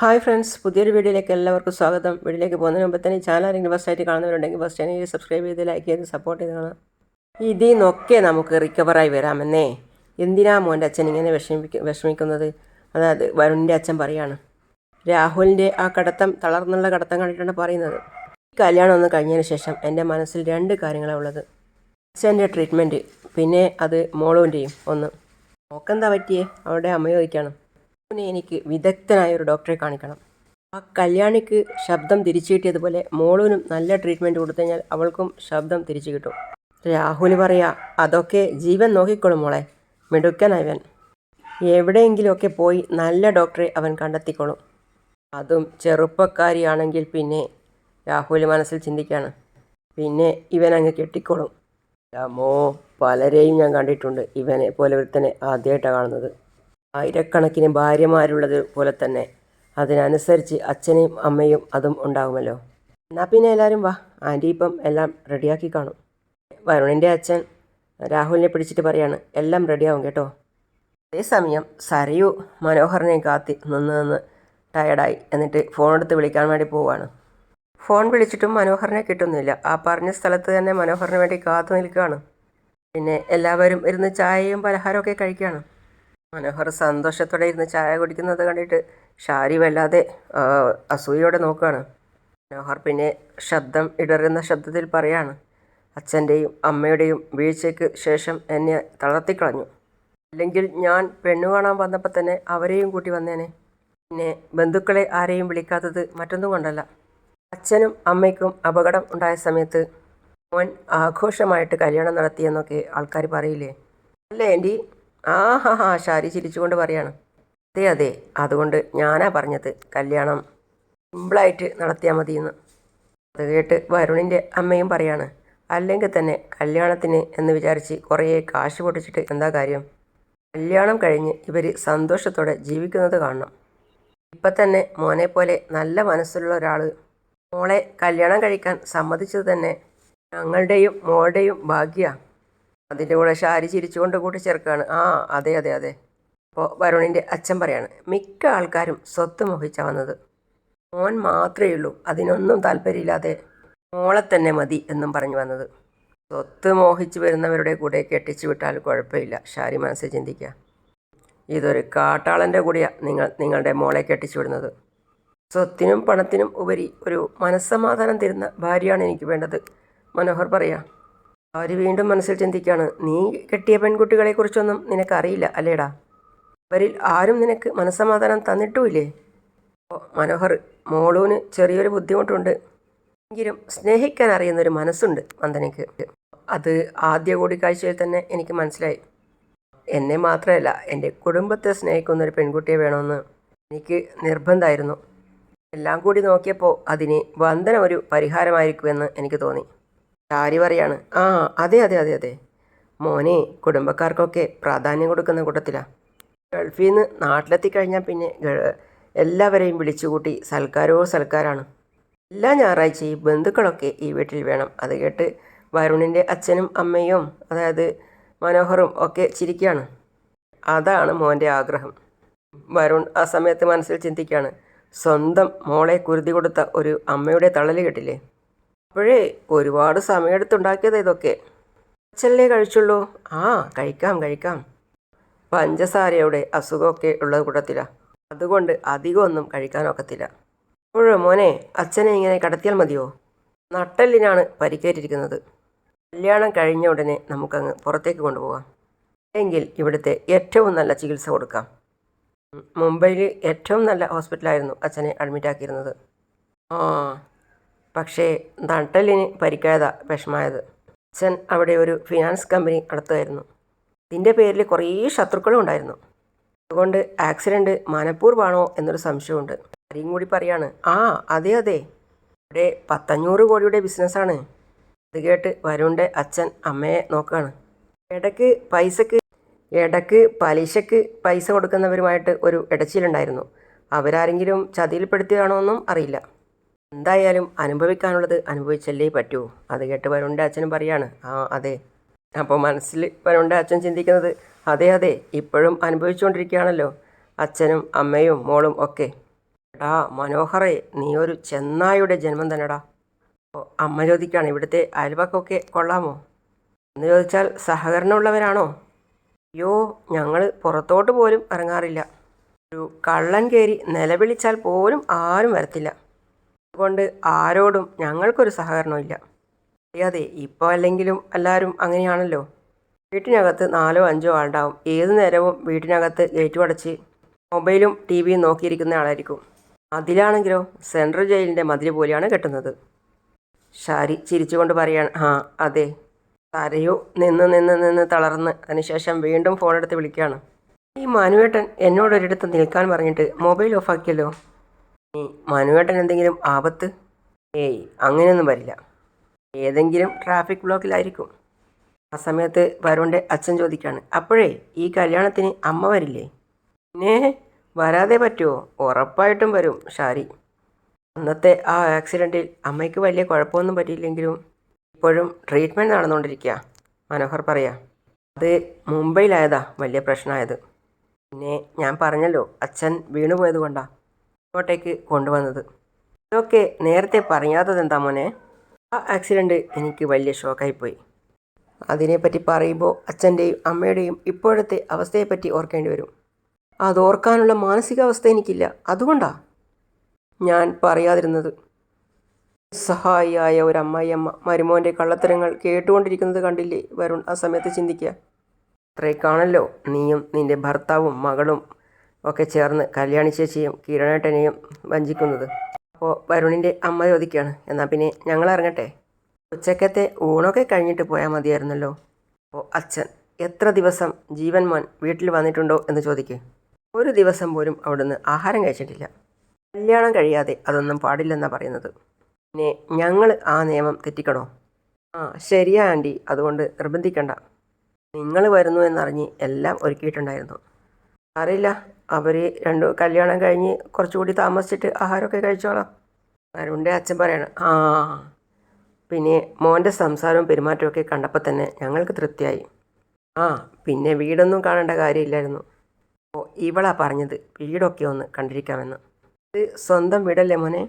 Hi friends പുതിയൊരു വീഡിയോയിലേക്ക് എല്ലാവർക്കും സ്വാഗതം. വീഡിയോയിലേക്ക് പോകുന്നതിന് മുമ്പ് തന്നെ ചാനൽ ആരെങ്കിലും ഫസ്റ്റ് ആയിട്ട് കാണുന്നവരുണ്ടെങ്കിൽ ഫസ്റ്റ് ചാനൽ സബ്സ്ക്രൈബ് ചെയ്ത് ലൈക്ക് ചെയ്ത് സപ്പോർട്ട് ചെയ്ത് കാണാം. ഇതിൽ നിന്നൊക്കെ നമുക്ക് റിക്കവറായി വരാമെന്നേ. എന്തിനാ മോന്റെ അച്ഛൻ ഇങ്ങനെ വിഷമിക്ക വിഷമിക്കുന്നത്? അതായത് വരുണിന്റെ അച്ഛൻ പറയാണ്. രാഹുലിന്റെ ആ കടത്തം തളർന്നുള്ള കടത്തം കണ്ടിട്ടാണ് പറയുന്നത്. ഈ കല്യാണം ഒന്ന് കഴിഞ്ഞതിന് ശേഷം എന്റെ മനസ്സിൽ രണ്ട് കാര്യങ്ങളാണ് ഉള്ളത്. അച്ഛന്റെ ട്രീറ്റ്മെന്റ് പിന്നെ അത് മോളുവിന്റെയും ഒന്ന്. നോക്കെന്താ പറ്റിയേ? അവളുടെ അമ്മ ചോദിക്കണം. മോനെ എനിക്ക് വിദഗ്ധനായ ഒരു ഡോക്ടറെ കാണിക്കണം. ആ കല്യാണിക്ക് ശബ്ദം തിരിച്ചു കിട്ടിയതുപോലെ മോളുവിനും നല്ല ട്രീറ്റ്മെന്റ് കൊടുത്തു കഴിഞ്ഞാൽ അവൾക്കും ശബ്ദം തിരിച്ചു കിട്ടും. രാഹുൽ പറയാ അതൊക്കെ ജീവൻ നോക്കിക്കോളും മോളെ മിടുക്കനവൻ എവിടെയെങ്കിലുമൊക്കെ പോയി നല്ല ഡോക്ടറെ അവൻ കണ്ടെത്തിക്കോളും. അതും ചെറുപ്പക്കാരിയാണെങ്കിൽ പിന്നെ രാഹുൽ മനസ്സിൽ ചിന്തിക്കുകയാണ് പിന്നെ ഇവൻ അങ്ങ് കെട്ടിക്കോളും. രാമോ പലരെയും ഞാൻ കണ്ടിട്ടുണ്ട്. ഇവനെ പോലെ ഒരുത്തനെ ആദ്യമായിട്ടാണ് കാണുന്നത്. ആയിരക്കണക്കിന് ഭാര്യമാരുള്ളത് പോലെ തന്നെ. അതിനനുസരിച്ച് അച്ഛനെയും അമ്മയും അതും ഉണ്ടാകുമല്ലോ എന്നാൽ പിന്നെ എല്ലാവരും വാ. ആന്റി ഇപ്പം എല്ലാം റെഡിയാക്കി കാണും. വരുണിന്റെ അച്ഛൻ രാഹുലിനെ പിടിച്ചിട്ട് പറയാണ് എല്ലാം റെഡിയാവും കേട്ടോ. അതേസമയം സരയു മനോഹറിനെ കാത്തി നിന്ന് നിന്ന് ടയർഡായി എന്നിട്ട് ഫോൺ എടുത്ത് വിളിക്കാൻ വേണ്ടി പോവുകയാണ് ഫോൺ വിളിച്ചിട്ടും മനോഹറിനെ കിട്ടുന്നില്ല. ആ പറഞ്ഞ സ്ഥലത്ത് തന്നെ മനോഹറിന് വേണ്ടി കാത്തു നിൽക്കുകയാണ്. പിന്നെ എല്ലാവരും ഇരുന്ന് ചായയും പലഹാരമൊക്കെ കഴിക്കുകയാണ്. മനോഹർ സന്തോഷത്തോടെ ഇരുന്ന് ചായ കുടിക്കുന്നത് കണ്ടിട്ട് ഷാരി വല്ലാതെ അസൂയോടെ നോക്കുകയാണ്. മനോഹർ പിന്നെ ശബ്ദം ഇടറുന്ന ശബ്ദത്തിൽ പറയാണ് അച്ഛന്റെയും അമ്മയുടെയും വീഴ്ചയ്ക്ക് ശേഷം എന്നെ തളർത്തിക്കളഞ്ഞു. അല്ലെങ്കിൽ ഞാൻ പെണ്ണു കാണാൻ വന്നപ്പോൾ തന്നെ അവരെയും കൂട്ടി വന്നേനെ. പിന്നെ ബന്ധുക്കളെ ആരെയും വിളിക്കാത്തത് മറ്റൊന്നും കൊണ്ടല്ല. അച്ഛനും അമ്മയ്ക്കും അപകടം ഉണ്ടായ സമയത്ത് മോൻ ആഘോഷമായിട്ട് കല്യാണം നടത്തിയെന്നൊക്കെ ആൾക്കാർ പറയില്ലേ? അല്ലേ ആന്റി ആ ഹാ ഹാ ഷാരി ചിരിച്ചുകൊണ്ട് പറയാണ്. അതെ അതെ അതുകൊണ്ട് ഞാനാ പറഞ്ഞത്. കല്യാണം സിമ്പിളായിട്ട് നടത്തിയാൽ മതിയെന്ന്. അത് കേട്ട് വരുണിന്റെ അമ്മയും പറയാണ്. അല്ലെങ്കിൽ തന്നെ കല്യാണത്തിന് എന്ന് വിചാരിച്ച് കുറേ കാശ് പൊട്ടിച്ചിട്ട് എന്താ കാര്യം? കല്യാണം കഴിഞ്ഞ് ഇവർ സന്തോഷത്തോടെ ജീവിക്കുന്നത് കാണണം. ഇപ്പം തന്നെ മോനെ പോലെ നല്ല മനസ്സുള്ള ഒരാൾ മോളെ കല്യാണം കഴിക്കാൻ സമ്മതിച്ചത് തന്നെ ഞങ്ങളുടെയും മോളുടെയും ഭാഗ്യ. അതിന്റെ കൂടെ ഷാരി ചിരിച്ചുകൊണ്ട് കൂട്ടി ചേർക്കുകയാണ്. ആ അതെ അതെ അതെ. അപ്പോൾ വരുണിന്റെ അച്ഛൻ പറയാണ് മിക്ക ആൾക്കാരും സ്വത്ത് മോഹിച്ച വന്നത്. മോൻ മാത്രമേ ഉള്ളൂ അതിനൊന്നും താല്പര്യമില്ലാതെ മോളെ തന്നെ മതി എന്നും പറഞ്ഞു വന്നത്. സ്വത്ത് മോഹിച്ച് വരുന്നവരുടെ കൂടെ കെട്ടിച്ചു വിട്ടാൽ കുഴപ്പമില്ല. ഷാരി മനസ്സിൽ ചിന്തിക്കുക. ഇതൊരു കാട്ടാളന്റെ കൂടെയാണ് നിങ്ങൾ നിങ്ങളുടെ മോളെ കെട്ടിച്ചു വിടുന്നത്. സ്വത്തിനും പണത്തിനും ഉപരി ഒരു മനസ്സമാധാനം തരുന്ന ഭാര്യയാണ് എനിക്ക് വേണ്ടത്. മനോഹർ പറയാ അവർ വീണ്ടും മനസ്സിൽ ചിന്തിക്കുകയാണ് നീ കെട്ടിയ പെൺകുട്ടികളെക്കുറിച്ചൊന്നും നിനക്കറിയില്ല അല്ലേടാ? അവരിൽ ആരും നിനക്ക് മനസ്സമാധാനം തന്നിട്ടുമില്ലേ? ഓ മനോഹർ മോളൂന് ചെറിയൊരു ബുദ്ധിമുട്ടുണ്ട്. എങ്കിലും സ്നേഹിക്കാൻ അറിയുന്നൊരു മനസ്സുണ്ട് വന്ദനയ്ക്ക്. അത് ആദ്യ കൂടിക്കാഴ്ചയിൽ തന്നെ എനിക്ക് മനസ്സിലായി. എന്നെ മാത്രമല്ല എന്റെ കുടുംബത്തെ സ്നേഹിക്കുന്ന ഒരു പെൺകുട്ടിയെ വേണമെന്ന് എനിക്ക് നിർബന്ധമായിരുന്നു. എല്ലാം കൂടി നോക്കിയപ്പോൾ അതിന് വന്ദന ഒരു പരിഹാരമായിരിക്കുമെന്ന് എനിക്ക് തോന്നി. ചാരി പറയാണ്. ആ അതെ അതെ അതെ അതെ. മോനെ കുടുംബക്കാർക്കൊക്കെ പ്രാധാന്യം കൊടുക്കുന്ന കൂട്ടത്തിലാണ് ഗൾഫിൽ നിന്ന് നാട്ടിലെത്തി കഴിഞ്ഞാൽ പിന്നെ എല്ലാവരെയും വിളിച്ചുകൂട്ടി സൽക്കാരോ സൽക്കാരാണ്. എല്ലാ ഞായറാഴ്ചയും ബന്ധുക്കളൊക്കെ ഈ വീട്ടിൽ വേണം. അത് കേട്ട് വരുണിന്റെ അച്ഛനും അമ്മയും അതായത് മനോഹറും ഒക്കെ ചിരിക്കുകയാണ് അതാണ് മോന്റെ ആഗ്രഹം. വരുൺ ആ സമയത്ത് മനസ്സിൽ ചിന്തിക്കുകയാണ് സ്വന്തം മോളെ കുരുതി കൊടുത്ത ഒരു അമ്മയുടെ തള്ളൽ കേട്ടില്ലേ? അപ്പോഴേ ഒരുപാട് സമയമെടുത്തുണ്ടാക്കിയത് ഇതൊക്കെ. അച്ഛനല്ലേ കഴിച്ചുള്ളൂ? ആ കഴിക്കാം കഴിക്കാം. പഞ്ചസാരയുടെ അസുഖമൊക്കെ ഉള്ളത് കൂട്ടത്തിലാണ് അതുകൊണ്ട് അധികമൊന്നും കഴിക്കാനൊക്കത്തില്ല. അപ്പോഴോ മോനെ അച്ഛനെ ഇങ്ങനെ കടത്തിയാൽ മതിയോ? നട്ടെല്ലിനാണ് പരിക്കേറ്റിരിക്കുന്നത്. കല്യാണം കഴിഞ്ഞ ഉടനെ നമുക്കങ്ങ് പുറത്തേക്ക് കൊണ്ടുപോകാം. എങ്കിൽ ഇവിടുത്തെ ഏറ്റവും നല്ല ചികിത്സ കൊടുക്കാം. മുംബൈയിൽ ഏറ്റവും നല്ല ഹോസ്പിറ്റലായിരുന്നു അച്ഛനെ അഡ്മിറ്റ് ആക്കിയിരുന്നത് ആ പക്ഷേ നട്ടലിന് പരിക്കായതാ വിഷമായത്. അച്ഛൻ അവിടെ ഒരു ഫിനാൻസ് കമ്പനി നടത്തുമായിരുന്നു ഇതിന്റെ പേരിൽ കുറേ ശത്രുക്കളും ഉണ്ടായിരുന്നു. അതുകൊണ്ട് ആക്സിഡന്റ് മനഃപൂർവമാണോ എന്നൊരു സംശയമുണ്ട്. ആരെയും കൂടി പറയാണ് ആ അതെ അതെ. ഇവിടെ പത്തഞ്ഞൂറ് കോടിയുടെ ബിസിനസ്സാണ് ഇത് കേട്ട് വരുണിന്റെ അച്ഛൻ അമ്മയെ നോക്കുകയാണ് ഇടയ്ക്ക് പൈസക്ക് ഇടയ്ക്ക് പലിശക്ക് പൈസ കൊടുക്കുന്നവരുമായിട്ട് ഒരു ഇടച്ചിലുണ്ടായിരുന്നു. അവരാരെങ്കിലും ചതിയിൽപ്പെടുത്തിയതാണോ എന്നും അറിയില്ല. എന്തായാലും അനുഭവിക്കാനുള്ളത് അനുഭവിച്ചല്ലേ പറ്റൂ. അത് കേട്ട് വരുണ്ട അച്ഛനും പറയാണ്. ആ അതെ. അപ്പോൾ മനസ്സിൽ വരുണ്ട അച്ഛൻ ചിന്തിക്കുന്നത് അതെ അതെ ഇപ്പോഴും അനുഭവിച്ചുകൊണ്ടിരിക്കുകയാണല്ലോ. അച്ഛനും അമ്മയും മോളും ഒക്കെ. എടാ മനോഹറെ നീ ഒരു ചെന്നായുടെ ജന്മം തന്നെടാ. അമ്മ ചോദിക്കാണ് ഇവിടുത്തെ അയൽവക്കൊക്കെ കൊള്ളാമോ? എന്ന് ചോദിച്ചാൽ സഹകരണമുള്ളവരാണോ? അയ്യോ ഞങ്ങൾ പുറത്തോട്ട് പോലും ഇറങ്ങാറില്ല. ഒരു കള്ളൻ കയറി നിലവിളിച്ചാൽ പോലും ആരും വരത്തില്ല. അതുകൊണ്ട് ആരോടും ഞങ്ങൾക്കൊരു സഹകരണമില്ല അറിയാതെ ഇപ്പോൾ അല്ലെങ്കിലും എല്ലാവരും അങ്ങനെയാണല്ലോ. വീട്ടിനകത്ത് നാലോ അഞ്ചോ ആളുണ്ടാവും. ഏത് നേരവും വീട്ടിനകത്ത് ഗേറ്റ് അടച്ച് മൊബൈലും ടി വിയും നോക്കിയിരിക്കുന്ന ആളായിരിക്കും. അതിലാണെങ്കിലോ സെൻട്രൽ ജയിലിന്റെ മതിൽ പോലെയാണ് കെട്ടുന്നത്. ഷാരി ചിരിച്ചുകൊണ്ട് പറയാണ് ആ അതെ. തരയോ. നിന്ന് നിന്ന് നിന്ന് തളർന്ന്. അതിനുശേഷം വീണ്ടും ഫോണെടുത്ത് വിളിക്കുകയാണ്. ഈ മനുവേട്ടൻ എന്നോടൊരിടത്ത് നിൽക്കാൻ പറഞ്ഞിട്ട് മൊബൈൽ ഓഫാക്കിയല്ലോ? മനുവേട്ടൻ എന്തെങ്കിലും ആപത്ത്? ഏയ് അങ്ങനെയൊന്നും വരില്ല. ഏതെങ്കിലും ട്രാഫിക് ബ്ലോക്കിലായിരിക്കും. ആ സമയത്ത് വരുണിന്റെ അച്ഛൻ ചോദിക്കുകയാണ് അപ്പോഴേ ഈ കല്യാണത്തിന് അമ്മ വരില്ലേ? പിന്നെ വരാതെ പറ്റുമോ ഉറപ്പായിട്ടും വരും ഷാരി. അന്നത്തെ ആ ആക്സിഡന്റിൽ അമ്മയ്ക്ക് വലിയ കുഴപ്പമൊന്നും പറ്റിയില്ലെങ്കിലും ഇപ്പോഴും ട്രീറ്റ്മെന്റ് നടന്നുകൊണ്ടിരിക്കുക മനോഹർ പറയാ. അത് മുംബൈയിലായതാ വലിയ പ്രശ്നമായത്. പിന്നെ ഞാൻ പറഞ്ഞല്ലോ അച്ഛൻ വീണുപോയത് കൊണ്ടാ. ഇങ്ങോട്ടേക്ക് കൊണ്ടുവന്നത്. ഇതൊക്കെ നേരത്തെ പറയാത്തത് എന്താ മോനെ? ആ ആക്സിഡന്റ് എനിക്ക് വലിയ ഷോക്കായിപ്പോയി അതിനെപ്പറ്റി പറയുമ്പോൾ അച്ഛന്റെയും അമ്മയുടെയും ഇപ്പോഴത്തെ അവസ്ഥയെപ്പറ്റി ഓർക്കേണ്ടി വരും. അതോർക്കാനുള്ള മാനസികാവസ്ഥ എനിക്കില്ല. അതുകൊണ്ടാ? ഞാൻ പറയാതിരുന്നത്. സഹായിയായ ഒരു അമ്മായിയമ്മ മരുമോന്റെ കള്ളത്തരങ്ങൾ കേട്ടുകൊണ്ടിരിക്കുന്നത് കണ്ടില്ലേ? വരുൺ ആ സമയത്ത് ചിന്തിക്കുക അത്രയ്ക്കാണല്ലോ നീയും നിന്റെ ഭർത്താവും മകളും ഒക്കെ ചേർന്ന് കല്യാണി ചേച്ചിയും കിരണേട്ടനെയും വഞ്ചിക്കുന്നത്. അപ്പോൾ വരുണിന്റെ അമ്മ ചോദിക്കുകയാണ് എന്നാൽ പിന്നെ ഞങ്ങൾ ഇറങ്ങട്ടെ? ഉച്ചക്കത്തെ ഊണൊക്കെ കഴിഞ്ഞിട്ട് പോയാൽ മതിയായിരുന്നല്ലോ? അപ്പോൾ അച്ഛൻ എത്ര ദിവസം ജീവൻ മോൻ വീട്ടിൽ വന്നിട്ടുണ്ടോ എന്ന് ചോദിക്കേ. ഒരു ദിവസം പോലും അവിടുന്ന് ആഹാരം കഴിച്ചിട്ടില്ല. കല്യാണം കഴിയാതെ അതൊന്നും പാടില്ലെന്നാണ് പറയുന്നത്. പിന്നെ ഞങ്ങൾ ആ നിയമം തെറ്റിക്കണോ? ആ ശരിയാ ആന്റി അതുകൊണ്ട് നിർബന്ധിക്കണ്ട. നിങ്ങൾ വരുന്നു എന്നറിഞ്ഞ് എല്ലാം ഒരുക്കിയിട്ടുണ്ടായിരുന്നു. അറിയില്ല. അവർ രണ്ട് കല്യാണം കഴിഞ്ഞ് കുറച്ചുകൂടി താമസിച്ചിട്ട് ആഹാരമൊക്കെ കഴിച്ചോളാം. വരുണിന്റെ അച്ഛൻ പറയണം ആ. പിന്നെ മോന്റെ സംസാരവും പെരുമാറ്റമൊക്കെ കണ്ടപ്പോൾ തന്നെ ഞങ്ങൾക്ക് തൃപ്തിയായി. ആ പിന്നെ വീടൊന്നും കാണേണ്ട കാര്യമില്ലായിരുന്നു. ഓ ഇവളാ പറഞ്ഞത് വീടൊക്കെ ഒന്ന് കണ്ടിരിക്കാമെന്ന്. ഇത് സ്വന്തം വീടല്ലേ മോനെ?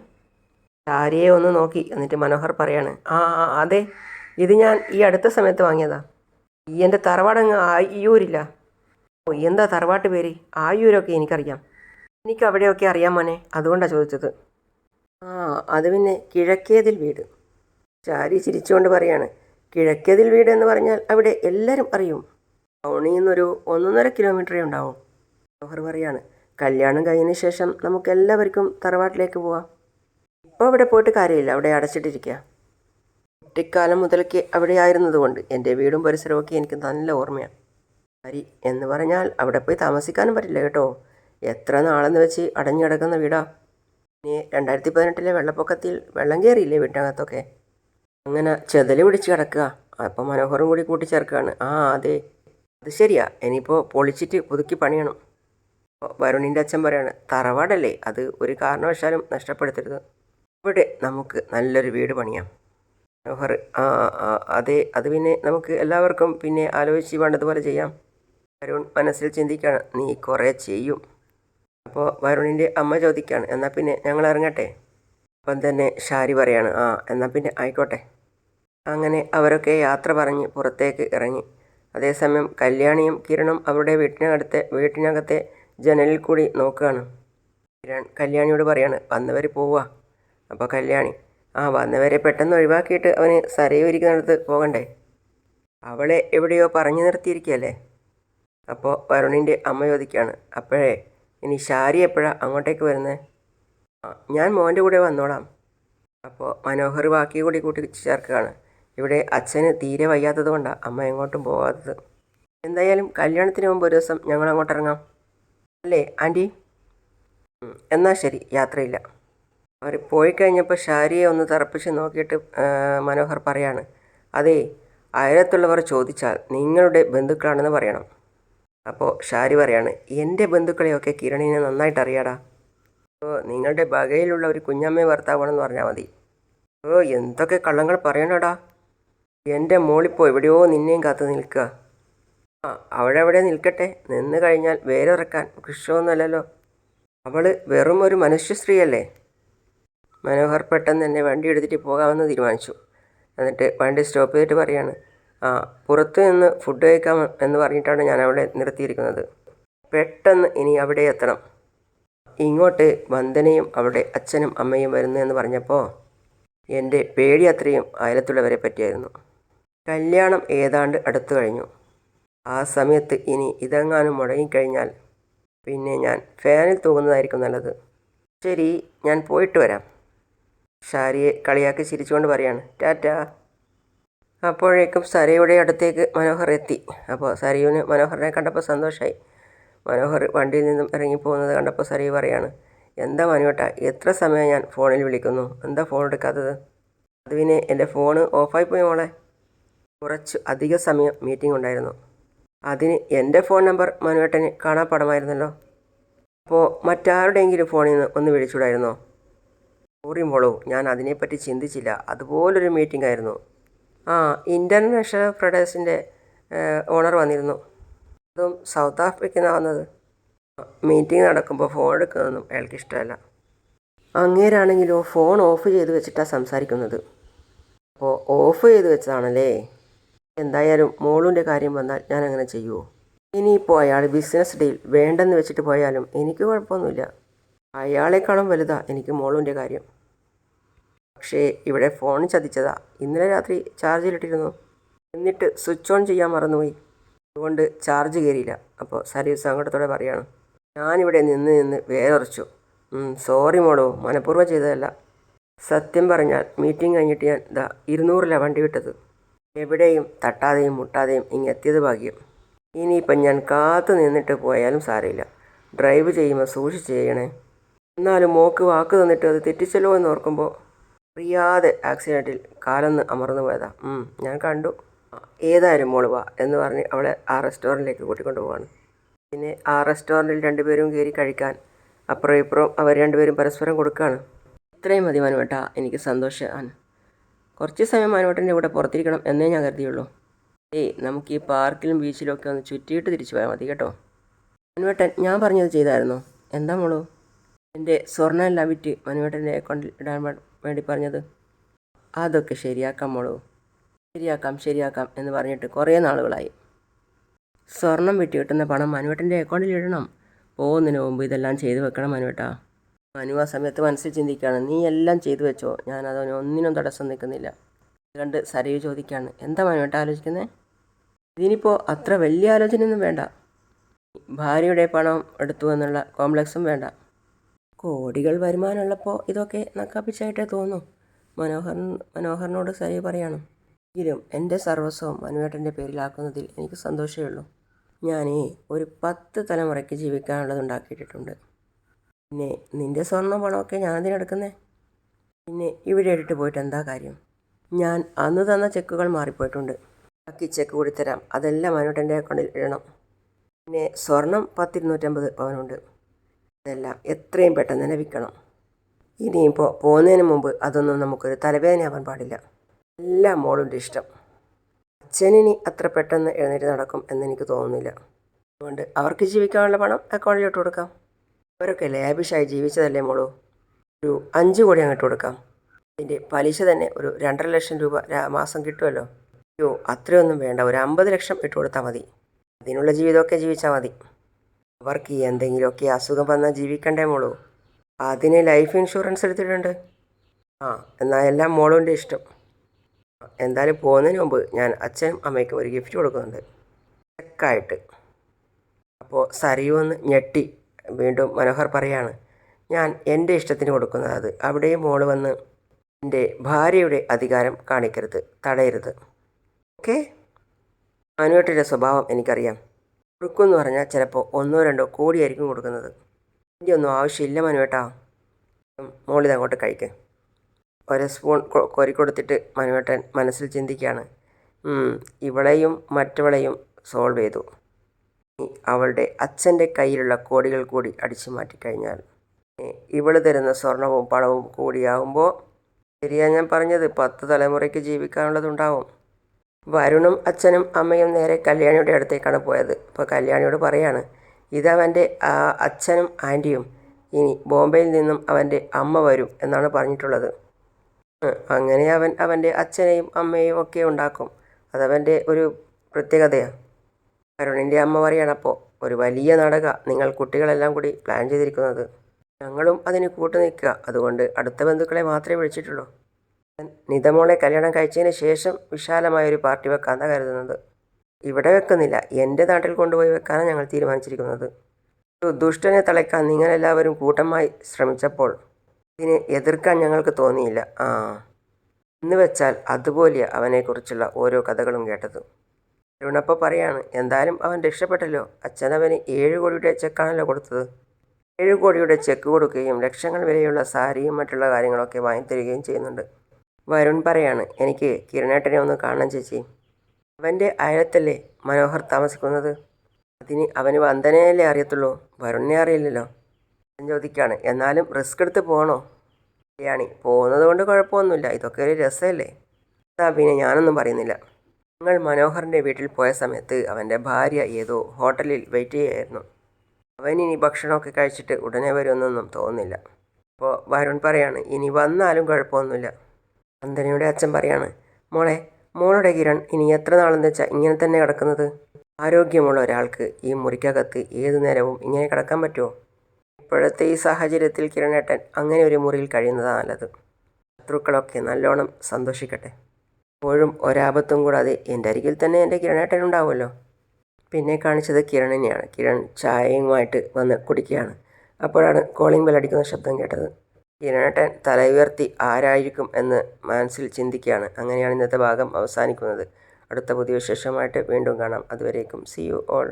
ചാരിയെ ഒന്ന് നോക്കി എന്നിട്ട് മനോഹർ പറയാണ് ആ അതെ. ഇത് ഞാൻ ഈ അടുത്ത സമയത്ത് വാങ്ങിയതാ. ഈ എന്റെ തറവാടങ്ങ് ആയ്യൂരില്ല ഓ എന്താ തറവാട്ട് പേര്? ആയൂരൊക്കെ എനിക്കറിയാം. എനിക്ക് അവിടെയൊക്കെ അറിയാം മോനെ. അതുകൊണ്ടാണ് ചോദിച്ചത്. ആ അത് പിന്നെ കിഴക്കേതിൽ വീട്. ചാരി ചിരിച്ചുകൊണ്ട് പറയാണ്. കിഴക്കേതിൽ വീട് എന്ന് പറഞ്ഞാൽ അവിടെ എല്ലാവരും അറിയും. ടൗണിൽ നിന്നൊരു ഒന്നൊന്നര കിലോമീറ്ററേ ഉണ്ടാവും. മനോഹർ പറയാണ്. കല്യാണം കഴിഞ്ഞതിന് ശേഷം നമുക്ക് എല്ലാവർക്കും തറവാട്ടിലേക്ക് പോവാം. ഇപ്പോൾ അവിടെ പോയിട്ട് കാര്യമില്ല. അവിടെ അടച്ചിട്ടിരിക്കുക കുട്ടിക്കാലം മുതൽക്ക് അവിടെ ആയിരുന്നതുകൊണ്ട് എന്റെ വീടും പരിസരവും ഒക്കെ എനിക്ക് നല്ല ഓർമ്മയാണ് ഹരി എന്ന് പറഞ്ഞാൽ അവിടെ പോയി താമസിക്കാനും പറ്റില്ല കേട്ടോ. എത്ര നാളെന്ന് വെച്ച് അടഞ്ഞു കിടക്കുന്ന വീടാ. ഇനി രണ്ടായിരത്തി പതിനെട്ടിലെ വെള്ളപ്പൊക്കത്തിൽ വെള്ളം കയറിയില്ലേ വീട്ടിനകത്തൊക്കെ? അങ്ങനെ ചെതൽ പിടിച്ച് കിടക്കുക. അപ്പം മനോഹറും കൂടി കൂട്ടിച്ചേർക്കുകയാണ്. ആ അതെ. അത് ശരിയാ. ഇനിയിപ്പോൾ പൊളിച്ചിട്ട് പുതുക്കി പണിയണം. അപ്പോൾ വരുണിന്റെ അച്ഛൻ പറയാണ് തറവാടല്ലേ? അത് ഒരു കാരണവശാലും നഷ്ടപ്പെടുത്തരുത്. ഇവിടെ നമുക്ക് നല്ലൊരു വീട് പണിയാം. മനോഹർ ആ, അതെ. അത് പിന്നെ നമുക്ക് എല്ലാവർക്കും പിന്നെ ആലോചിച്ച് വേണ്ടതുപോലെ ചെയ്യാം. വരുൺ മനസ്സിൽ ചിന്തിക്കുകയാണ് നീ കുറേ ചെയ്യും. അപ്പോൾ വരുണിന്റെ അമ്മ ചോദിക്കുകയാണ് എന്നാൽ പിന്നെ ഞങ്ങൾ ഇറങ്ങട്ടെ? അപ്പം തന്നെ ഷാരി പറയാണ് ആ എന്നാൽ പിന്നെ ആയിക്കോട്ടെ. അങ്ങനെ അവരൊക്കെ യാത്ര പറഞ്ഞ് പുറത്തേക്ക് ഇറങ്ങി. അതേസമയം കല്യാണിയും കിരണും അവരുടെ വീട്ടിനകത്തെ വീട്ടിനകത്തെ ജനലിൽ കൂടി നോക്കുകയാണ്. കിരൺ കല്യാണിയോട് പറയാണ് വന്നവർ പോവുക. അപ്പോൾ കല്യാണി ആ വന്നവരെ പെട്ടെന്ന് ഒഴിവാക്കിയിട്ട് അവന് സരയൊരിക്കുന്നിടത്ത് പോകണ്ടേ? അവളെ എവിടെയോ പറഞ്ഞു നിർത്തിയിരിക്കുകയല്ലേ? അപ്പോൾ വരുണിന്റെ അമ്മ ചോദിക്കുകയാണ് അപ്പോഴേ ഇനി ഷാരി എപ്പോഴാണ് അങ്ങോട്ടേക്ക് വരുന്നത് ഞാൻ മോന്റെ കൂടെ വന്നോളാം. അപ്പോൾ മനോഹർ ബാക്കി കൂടി കൂട്ടി ചേർക്കുകയാണ്. ഇവിടെ അച്ഛന് തീരെ വയ്യാത്തത് കൊണ്ടാണ് അമ്മ എങ്ങോട്ടും പോകാത്തത് എന്തായാലും കല്യാണത്തിന് മുമ്പ് ഒരു ദിവസം ഞങ്ങൾ അങ്ങോട്ട് ഇറങ്ങാം. അല്ലേ ആന്റി എന്നാൽ ശരി യാത്രയില്ല. അവർ പോയി കഴിഞ്ഞപ്പോൾ ഷാരിയെ ഒന്ന് തറപ്പിച്ച് നോക്കിയിട്ട് മനോഹർ പറയാണ് അതേ അയലത്തുള്ളവർ ചോദിച്ചാൽ നിങ്ങളുടെ ബന്ധുക്കളാണെന്ന് പറയണം. അപ്പോൾ ഷാരി പറയാണ് എന്റെ ബന്ധുക്കളെയൊക്കെ കിരണിനെ നന്നായിട്ട് അറിയാടാ. അപ്പോൾ നിങ്ങളുടെ ബകയിലുള്ള ഒരു കുഞ്ഞമ്മയെ ഭർത്താവാണെന്ന് പറഞ്ഞാൽ മതി. ഓ എന്തൊക്കെ കള്ളങ്ങൾ പറയണടാ. എന്റെ മോളിപ്പോൾ എവിടെയോ നിന്നെയും കാത്തു നിൽക്കുക. ആ അവിടെ അവിടെ നിൽക്കട്ടെ. നിന്ന് കഴിഞ്ഞാൽ വേരിറക്കാൻ കൃഷിയൊന്നുമല്ലല്ലോ അവൾ വെറും ഒരു മനുഷ്യ സ്ത്രീയല്ലേ. മനോഹർ പെട്ടെന്ന് എന്നെ വണ്ടി എടുത്തിട്ട് പോകാമെന്ന് തീരുമാനിച്ചു. എന്നിട്ട് വണ്ടി സ്റ്റോപ്പ് ചെയ്തിട്ട് പറയാണ് പുറത്ത് നിന്ന് ഫുഡ് കഴിക്കാം എന്ന് പറഞ്ഞിട്ടാണ് ഞാൻ അവിടെ നിർത്തിയിരിക്കുന്നത്. പെട്ടെന്ന് ഇനി അവിടെ എത്തണം. ഇങ്ങോട്ട് വന്ദനയും അവിടെ അച്ഛനും അമ്മയും വരുന്നു എന്ന് പറഞ്ഞപ്പോൾ എന്റെ പേടി അത്രയും അയലത്തുള്ളവരെ പറ്റിയായിരുന്നു. കല്യാണം ഏതാണ്ട് അടുത്തു കഴിഞ്ഞു. ആ സമയത്ത് ഇനി ഇതെങ്ങാനും മുടങ്ങിക്കഴിഞ്ഞാൽ പിന്നെ ഞാൻ ഫാനിൽ തൂങ്ങുന്നതായിരിക്കും നല്ലത്. ശരി ഞാൻ പോയിട്ട് വരാം. ഷാരിയെ കളിയാക്കി ചിരിച്ചുകൊണ്ട് പറയാണ് ടാറ്റാ. അപ്പോഴേക്കും സരയുടെ അടുത്തേക്ക് മനോഹർ എത്തി. അപ്പോൾ സരയുവിന് മനോഹറിനെ കണ്ടപ്പോൾ സന്തോഷമായി മനോഹർ വണ്ടിയിൽ നിന്നും ഇറങ്ങിപ്പോകുന്നത് കണ്ടപ്പോൾ സരയു പറയാണ് എന്താ മനുവേട്ട എത്ര സമയം ഞാൻ ഫോണിൽ വിളിക്കുന്നു? എന്താ ഫോൺ എടുക്കാത്തത്? അത് പിന്നെ എന്റെ ഫോണ് പോയി മോളെ. കുറച്ച് അധിക സമയം മീറ്റിംഗ് ഉണ്ടായിരുന്നു. അതിന് എന്റെ ഫോൺ നമ്പർ മനുവേട്ടന് കാണാപ്പാടമായിരുന്നല്ലോ. അപ്പോൾ മറ്റാരുടെയെങ്കിലും ഫോണിൽ നിന്ന് ഒന്ന് വിളിച്ചുകൂടായിരുന്നോ? സോറി ഞാൻ അതിനെപ്പറ്റി ചിന്തിച്ചില്ല. അതുപോലൊരു മീറ്റിംഗ് ആയിരുന്നു. ആ ഇന്റർനാഷണൽ പ്രൊഡക്ട്സിന്റെ ഓണർ വന്നിരുന്നു. അതും സൗത്ത് ആഫ്രിക്കയിൽ നിന്നാണ് വന്നത്. മീറ്റിംഗ് നടക്കുമ്പോൾ ഫോൺ എടുക്കുന്നതൊന്നും അയാൾക്ക് ഇഷ്ടമല്ല. അങ്ങേരാണെങ്കിലോ ഫോൺ ഓഫ് ചെയ്ത് വെച്ചിട്ടാണ് സംസാരിക്കുന്നത്. അപ്പോൾ ഓഫ് ചെയ്ത് വെച്ചതാണല്ലേ? എന്തായാലും മോളുന്റെ കാര്യം വന്നാൽ ഞാൻ അങ്ങനെ ചെയ്യുമോ ഇനിയിപ്പോൾ അയാൾ ബിസിനസ് ഡീൽ വേണ്ടെന്ന് വെച്ചിട്ട് പോയാലും എനിക്ക് കുഴപ്പമൊന്നുമില്ല. അയാളെക്കാളും വലുതാണ് എനിക്ക് മോളുന്റെ കാര്യം. പക്ഷേ ഇവിടെ ഫോൺ ചതിച്ചതാ. ഇന്നലെ രാത്രി ചാർജിലിട്ടിരുന്നു എന്നിട്ട് സ്വിച്ച് ഓൺ ചെയ്യാൻ മറന്നുപോയി. അതുകൊണ്ട് ചാർജ് കയറിയില്ല അപ്പോൾ സലീവ് സങ്കടത്തോടെ പറയാണ്. ഞാനിവിടെ നിന്ന് നിന്ന് വേറൊറച്ചു സോറി മോളോ. മനഃപൂർവം ചെയ്തതല്ല. സത്യം പറഞ്ഞാൽ മീറ്റിംഗ് കഴിഞ്ഞിട്ട് ഞാൻ ഇതാ ഇരുന്നൂറിലാണ് വണ്ടി വിട്ടത്. എവിടെയും തട്ടാതെയും മുട്ടാതെയും ഇങ്ങെത്തിയത് ഭാഗ്യം. ഇനിയിപ്പം ഞാൻ കാത്തു നിന്നിട്ട് പോയാലും സാരമില്ല. ഡ്രൈവ് ചെയ്യുമ്പോൾ സൂക്ഷിച്ച് ചെയ്യണേ. എന്നാലും മോക്ക് വാക്ക് തന്നിട്ട് അത് തെറ്റിച്ചല്ലോ എന്ന് ഓർക്കുമ്പോൾ അറിയാതെ ആക്സിഡന്റിൽ കാലൊന്ന് അമർന്നു പോയതാ. ഞാൻ കണ്ടു. ഏതായാലും മോൾ വാ എന്ന് പറഞ്ഞ് അവളെ ആ റെസ്റ്റോറന്റിലേക്ക് കൂട്ടിക്കൊണ്ട് പോവാണ്. പിന്നെ ആ റെസ്റ്റോറന്റിൽ രണ്ടുപേരും കയറി കഴിക്കാൻ അപ്പുറം ഇപ്പുറം അവർ രണ്ടുപേരും പരസ്പരം കൊടുക്കുകയാണ് ഇത്രയും മതി മനുവേട്ട എനിക്ക് സന്തോഷമാണ് കുറച്ച് സമയം മനുവേട്ടന്റെ കൂടെ പുറത്തിരിക്കണം എന്നേ ഞാൻ കരുതിയുള്ളൂ. ഏയ് നമുക്ക് ഈ പാർക്കിലും ബീച്ചിലും ഒക്കെ ഒന്ന് ചുറ്റിയിട്ട് തിരിച്ചു പോയാൽ മതി കേട്ടോ. മനുവേട്ടൻ ഞാൻ പറഞ്ഞത് ചെയ്തായിരുന്നോ? എന്താ മോളൂ? എന്റെ സ്വർണം എല്ലാം വിറ്റ് മനുവേട്ടന്റെ അക്കൗണ്ടിൽ ഇടാൻ വേണ്ടി പറഞ്ഞത്. അതൊക്കെ ശരിയാക്കാം മോളൂ. ശരിയാക്കാം ശരിയാക്കാം എന്ന് പറഞ്ഞിട്ട് കുറേ നാളുകളായി. സ്വർണം വിറ്റ് കിട്ടുന്ന പണം മനുവേട്ടന്റെ അക്കൗണ്ടിൽ ഇടണം. പോകുന്നതിന് മുമ്പ് ഇതെല്ലാം ചെയ്തു വെക്കണം മനുവേട്ടാ. മനു ആ സമയത്ത് മനസ്സിൽ ചിന്തിക്കുകയാണ് നീ എല്ലാം ചെയ്തു വെച്ചോ? ഞാൻ അതിന് ഒന്നിനും തടസ്സം നിൽക്കുന്നില്ല. കണ്ട് സരയു ചോദിക്കുകയാണ് എന്താ മനുവേട്ട ആലോചിക്കുന്നത് ഇതിനിപ്പോൾ അത്ര വലിയ ആലോചനയൊന്നും വേണ്ട. ഭാര്യയുടെ പണം എടുത്തു എന്നുള്ള കോംപ്ലക്സും വേണ്ട. കോടികൾ വരുമാനമുള്ളപ്പോൾ ഇതൊക്കെ നക്കാപ്പിച്ചായിട്ടേ തോന്നൂ. മനോഹർ മനോഹറിനോട് സരി പറയണം. എങ്കിലും എന്റെ സർവസ്വം മനുവേട്ടന്റെ പേരിലാക്കുന്നതിൽ എനിക്ക് സന്തോഷമേ ഉള്ളൂ. ഞാനേ ഒരു പത്ത് തലമുറയ്ക്ക് ജീവിക്കാനുള്ളത് ഉണ്ടാക്കിയിട്ടുണ്ട് പിന്നെ നിന്റെ സ്വർണം പണമൊക്കെ ഞാൻ അതിനെടുക്കുന്നേ പിന്നെ ഇവിടെ ഇട്ടിട്ട് പോയിട്ട് എന്താ കാര്യം? ഞാൻ അന്ന് തന്ന ചെക്കുകൾ മാറിപ്പോയിട്ടുണ്ട്. ബാക്കി ചെക്ക് കൂടി തരാം. അതെല്ലാം മനുവേട്ടന്റെ അക്കൗണ്ടിൽ ഇടണം. പിന്നെ സ്വർണം പത്തിരുന്നൂറ്റമ്പത് പവനുണ്ട്. ഇതെല്ലാം എത്രയും പെട്ടെന്ന് തന്നെ വിൽക്കണം. ഇനിയിപ്പോൾ പോകുന്നതിന് മുമ്പ് അതൊന്നും നമുക്കൊരു തലവേദനയാവാൻ പാടില്ല. എല്ലാ മോളുടെ ഇഷ്ടം. അച്ഛനിനി അത്ര പെട്ടെന്ന് എഴുന്നേറ്റ് നടക്കും എന്നെനിക്ക് തോന്നുന്നില്ല. അതുകൊണ്ട് അവർക്ക് ജീവിക്കാനുള്ള പണം അക്കൗണ്ടിലിട്ട് കൊടുക്കാം. അവരൊക്കെ ലാബിഷായി ജീവിച്ചതല്ലേ മോളൂ? ഒരു അഞ്ച് കോടി അങ്ങോട്ട് കൊടുക്കാം. അതിന്റെ പലിശ തന്നെ ഒരു രണ്ടര ലക്ഷം രൂപ മാസം കിട്ടുമല്ലോ? അയ്യോ അത്രയൊന്നും വേണ്ട. ഒരു അമ്പത് ലക്ഷം ഇട്ട് കൊടുത്താൽ മതി. അതിനുള്ള ജീവിതമൊക്കെ ജീവിച്ചാൽ മതി. അവർക്ക് എന്തെങ്കിലുമൊക്കെ അസുഖം വന്നാൽ ജീവിക്കണ്ടേ മോളൂ. അതിന് ലൈഫ് ഇൻഷുറൻസ് എടുത്തിട്ടുണ്ട്. ആ എന്നാൽ എല്ലാം മോളുണ്ട് ഇഷ്ടം. എന്തായാലും പോകുന്നതിന് മുമ്പ് ഞാൻ അച്ഛനും അമ്മയ്ക്കും ഒരു ഗിഫ്റ്റ് കൊടുക്കുന്നുണ്ട്. ചെക്കായിട്ട്. അപ്പോൾ സരിയു ഒന്ന് ഞെട്ടി. വീണ്ടും മനോഹർ പറയാണ് ഞാൻ എന്റെ ഇഷ്ടത്തിന് കൊടുക്കുന്നത് അത്. അവിടെയും മോൾ വന്ന് എന്റെ ഭാര്യയുടെ അധികാരം കാണിക്കരുത് തടയരുത്. ഓക്കെ? അനുവേട്ടിന്റെ സ്വഭാവം എനിക്കറിയാം. കൊടുക്കുമെന്ന് പറഞ്ഞാൽ ചിലപ്പോൾ ഒന്നോ രണ്ടോ കോടിയായിരിക്കും കൊടുക്കുന്നത്. എന്റെ ഒന്നും ആവശ്യമില്ല മനുവേട്ടാ മോളിത് അങ്ങോട്ട് കഴിക്ക്. ഒരു സ്പൂൺ കോരി കൊടുത്തിട്ട് മനുവേട്ടൻ മനസ്സിൽ ചിന്തിക്കുകയാണ്. ഇവളെയും മറ്റവളെയും സോൾവ് ചെയ്തു. അവളുടെ അച്ഛന്റെ കയ്യിലുള്ള കോടികൾ കൂടി അടിച്ചു മാറ്റിക്കഴിഞ്ഞാൽ ഇവൾ തരുന്ന സ്വർണവും പണവും കൂടിയാകുമ്പോൾ ശരിയാ ഞാൻ പറഞ്ഞത് പത്ത് തലമുറയ്ക്ക് ജീവിക്കാനുള്ളതുണ്ടാവും. വരുണും അച്ഛനും അമ്മയും നേരെ കല്യാണിയുടെ അടുത്തേക്കാണ് പോയത്. അപ്പോൾ കല്യാണിയോട് പറയാണ് ഇതവന്റെ അച്ഛനും ആന്റിയും ഇനി ബോംബെയിൽ നിന്നും അവന്റെ അമ്മ വരും എന്നാണ് പറഞ്ഞിട്ടുള്ളത്. അങ്ങനെ അവൻ അവന്റെ അച്ഛനെയും അമ്മയെയും ഒക്കെ ഉണ്ടാക്കും. അതവന്റെ ഒരു പ്രത്യേകതയാണ് വരുണിന്റെ അമ്മ പറയണപ്പോൾ ഒരു വലിയ നാടക. നിങ്ങൾ കുട്ടികളെല്ലാം കൂടി പ്ലാൻ ചെയ്തിരിക്കുന്നത്. ഞങ്ങളും അതിന് കൂട്ടു നിൽക്കുക. അതുകൊണ്ട് അടുത്ത ബന്ധുക്കളെ മാത്രമേ വിളിച്ചിട്ടുള്ളൂ. നിതമോളെ കല്യാണം കഴിച്ചതിന് ശേഷം വിശാലമായ ഒരു പാർട്ടി വെക്കാന്നാണ് കരുതുന്നത്. ഇവിടെ വെക്കുന്നില്ല. എന്റെ നാട്ടിൽ കൊണ്ടുപോയി വെക്കാനാണ് ഞങ്ങൾ തീരുമാനിച്ചിരിക്കുന്നത്. ഒരു ദുഷ്ടനെ തളയ്ക്കാൻ നിങ്ങളെല്ലാവരും കൂട്ടമായി ശ്രമിച്ചപ്പോൾ ഇതിനെ എതിർക്കാൻ ഞങ്ങൾക്ക് തോന്നിയില്ല. ആ. എന്ന് വെച്ചാൽ അതുപോലെയാണ് അവനെക്കുറിച്ചുള്ള ഓരോ കഥകളും കേട്ടത്. അരുണപ്പ പറയാണ് എന്തായാലും അവൻ രക്ഷപ്പെട്ടല്ലോ. അച്ഛൻ അവന് ഏഴ് കോടിയുടെ ചെക്കാണല്ലോ കൊടുത്തത്. ഏഴ് കോടിയുടെ ചെക്ക് കൊടുക്കുകയും ലക്ഷങ്ങൾ വിലയുള്ള സാരിയും മറ്റുള്ള കാര്യങ്ങളൊക്കെ വാങ്ങിത്തരികയും ചെയ്യുന്നുണ്ട്. വരുൺ പറയാണ് എനിക്ക് കിരണേട്ടനെ ഒന്ന് കാണാൻ ചേച്ചി. അവന്റെ അയലത്തല്ലേ മനോഹർ താമസിക്കുന്നത്? അതിന് അവന് വന്ദനയല്ലേ അറിയത്തുള്ളൂ? വരുണിനെ അറിയില്ലല്ലോ. ചോദിക്കാണ് എന്നാലും റിസ്ക് എടുത്ത് പോകണോ കല്യാണി പോകുന്നത് കൊണ്ട് കുഴപ്പമൊന്നുമില്ല. ഇതൊക്കെ ഒരു രസമല്ലേ? അതാ പിന്നെ ഞാനൊന്നും പറയുന്നില്ല. ഞങ്ങൾ മനോഹറിന്റെ വീട്ടിൽ പോയ സമയത്ത് അവന്റെ ഭാര്യ ഏതോ ഹോട്ടലിൽ വെയിറ്റ് ചെയ്യായിരുന്നു. അവൻ ഇനി ഭക്ഷണമൊക്കെ കഴിച്ചിട്ട് ഉടനെ വരുമെന്നൊന്നും തോന്നുന്നില്ല. അപ്പോൾ വരുൺ പറയാണ് ഇനി വന്നാലും കുഴപ്പമൊന്നുമില്ല. നന്ദനയുടെ അച്ഛൻ പറയാണ് മോളെ മോളുടെ കിരൺ ഇനി എത്ര നാളെന്ന് വെച്ചാൽ ഇങ്ങനെ തന്നെ കിടക്കുന്നത്? ആരോഗ്യമുള്ള ഒരാൾക്ക് ഈ മുറിക്കകത്ത് ഏതു നേരവും ഇങ്ങനെ കിടക്കാൻ പറ്റുമോ ഇപ്പോഴത്തെ ഈ സാഹചര്യത്തിൽ കിരണേട്ടൻ അങ്ങനെ ഒരു മുറിയിൽ കഴിയുന്നതാണ് നല്ലത്. ശത്രുക്കളൊക്കെ നല്ലോണം സന്തോഷിക്കട്ടെ. എപ്പോഴും ഒരാപത്തും കൂടാതെ എന്റെ അരികിൽ തന്നെ എന്റെ കിരണേട്ടൻ ഉണ്ടാവുമല്ലോ. പിന്നെ കാണിച്ചത് കിരണിനെയാണ് കിരൺ ചായയുമായിട്ട് വന്ന് കുടിക്കുകയാണ്. അപ്പോഴാണ് കോളിംഗ് ബെൽ അടിക്കുന്ന ശബ്ദം കേട്ടത്. കിരണേട്ടൻ തല ഉയർത്തി ആരായിരിക്കും എന്ന് മനസ്സിൽ ചിന്തിക്കുകയാണ്. അങ്ങനെയാണ് ഇന്നത്തെ ഭാഗം അവസാനിക്കുന്നത്. അടുത്ത പുതിയ വിശേഷമായിട്ട് വീണ്ടും കാണാം. അതുവരേക്കും സി യു ഓൾ